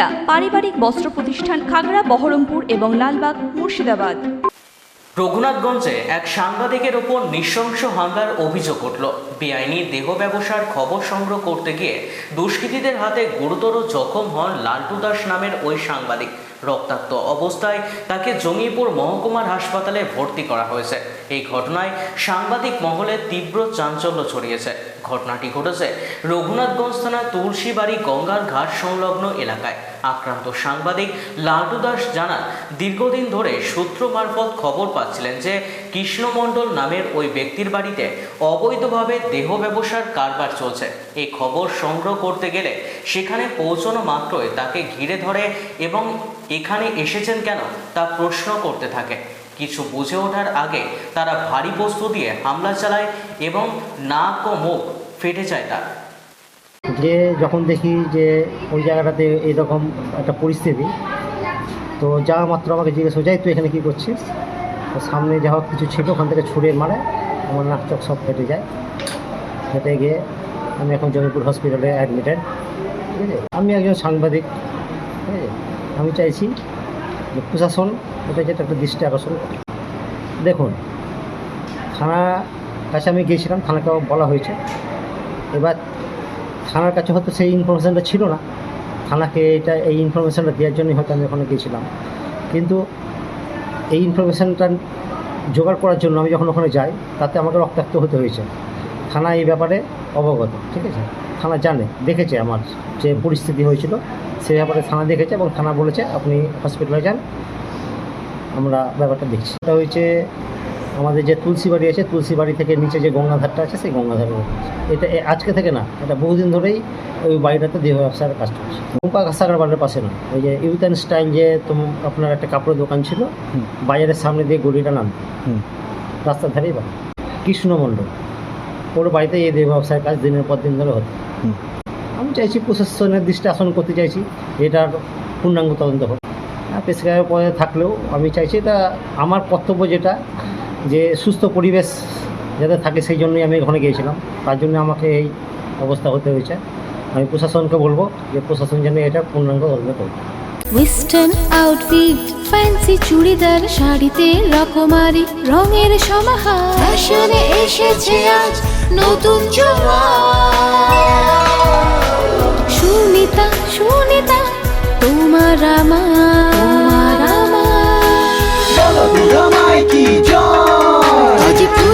সুনিতা পারিবারিক বস্ত্র প্রতিষ্ঠান খাগড়া, বহরমপুর এবং লালবাগ, মুর্শিদাবাদ। রঘুনাথগঞ্জে এক সাংবাদিকের ওপর নৃশংস হামলার অভিযোগ উঠল। বেআইনি দেহ ব্যবসার খবর সংগ্রহ করতে গিয়ে দুষ্কৃতীদের হাতে গুরুতর জখম হন লালটু দাস নামের ওই সাংবাদিক। রক্তাক্ত অবস্থায় তাকে জঙ্গিপুর মহকুমার হাসপাতালে ভর্তি করা হয়েছে। এই ঘটনায় সাংবাদিক মহলে তীব্র চাঞ্চল্য ছড়িয়েছে। ঘটনাটি ঘটেছে রঘুনাথগঞ্জ থানা তুলসীবাড়ি গঙ্গার ঘাট সংলগ্ন এলাকায়। আক্রান্ত সাংবাদিক লালটু দাস জানান, দীর্ঘদিন ধরে সূত্র মারফত খবর পাচ্ছিলেন যে কৃষ্ণমণ্ডল নামের ওই ব্যক্তির বাড়িতে অবৈধভাবে দেহ ব্যবসার কারবার চলছে। এই খবর সংগ্রহ করতে গেলে সেখানে পৌঁছানো মাত্রই তাকে ঘিরে ধরে এবং এখানে এসেছেন কেন তা প্রশ্ন করতে থাকে। কিছু বুঝে ওঠার আগে তারা ভারী বস্তু দিয়ে হামলা চালায় এবং নাক ও মুখ ফেটে যায় তার। যে যখন দেখি যে ওই জায়গাটাতে এইরকম একটা পরিস্থিতি, তো যা মাত্র আমাকে জিজ্ঞেস হয়ে যায় তুই এখানে কী করছিস? তো সামনে যা হোক কিছু ছিল ওখান থেকে ছুঁড়ে মারে, আমার নাক চোখ সব ফেটে যায়। ফেটে গিয়ে আমি এখন জমিপুর হসপিটালে অ্যাডমিটেড ঠিক আছে? আমি একজন সাংবাদিক, ঠিক আছে? আমি চাইছি যে প্রশাসন, এটা যেটা একটা দৃষ্টি আকর্ষণ করে। দেখুন থানা কাছে আমি গিয়েছিলাম থানাকেও বলা হয়েছে। এবার থানার কাছে হয়তো সেই ইনফরমেশানটা ছিল না। থানাকে এটা, এই ইনফরমেশানটা দেওয়ার জন্যই হয়তো আমি ওখানে গিয়েছিলাম। কিন্তু এই ইনফরমেশানটা জোগাড় করার জন্য আমি যখন ওখানে যাই, তাতে আমাকে রক্তাক্ত হতে হয়েছে। থানা এই ব্যাপারে অবগত, ঠিক আছে? থানা জানে, দেখেছে আমার যে পরিস্থিতি হয়েছিল সেই ব্যাপারে থানা দেখেছে এবং থানা বলেছে, আপনি হসপিটালে যান, আমরা ব্যাপারটা দেখছি। এটা হয়েছে আমাদের যে তুলসী বাড়ি আছে তুলসী বাড়ি থেকে নিচে যে গঙ্গাধারটা আছে সেই গঙ্গাধারের এটা আজকে থেকে না এটা বহুদিন ধরেই ওই বাড়িটাতে দেহ ব্যবসার কাজ করছে রূপা কাস্তাকার বাড়ির পাশে না ওই যে ইউথ অ্যান্ড স্টাইল যে আপনার একটা কাপড়ের দোকান ছিল বাজারের সামনে দিয়ে গলিটা নাম রাস্তার ধারেই বাড়ি। কৃষ্ণ মণ্ডল ওর বাড়িতে এই দেহ ব্যবসার কাজ দিনের পর দিন ধরে হতো আমি চাইছি প্রশাসনের দৃষ্টি আসন করতে চাইছি এটার পূর্ণাঙ্গ তদন্ত হোক। হ্যাঁ পেশাগারের পদে থাকলেও আমি চাইছি এটা আমার কর্তব্য যেটা যে সুস্থ পরিবেশ যাতে থাকে সেই জন্যই আমি ওখানে গিয়েছিলাম। তার জন্য আমাকে এই অবস্থা হতে হয়েছে। আমি প্রশাসনকে বলব যে প্রশাসন যেন এটা পূর্ণাঙ্গ তদন্ত করবে ওয়েস্টার্ন আউটফিট ফ্যান্সি চুড়িদার, শাড়িতে রকমারি, রঙের সমাহার। এসেছে আজ নতুন সুনিতা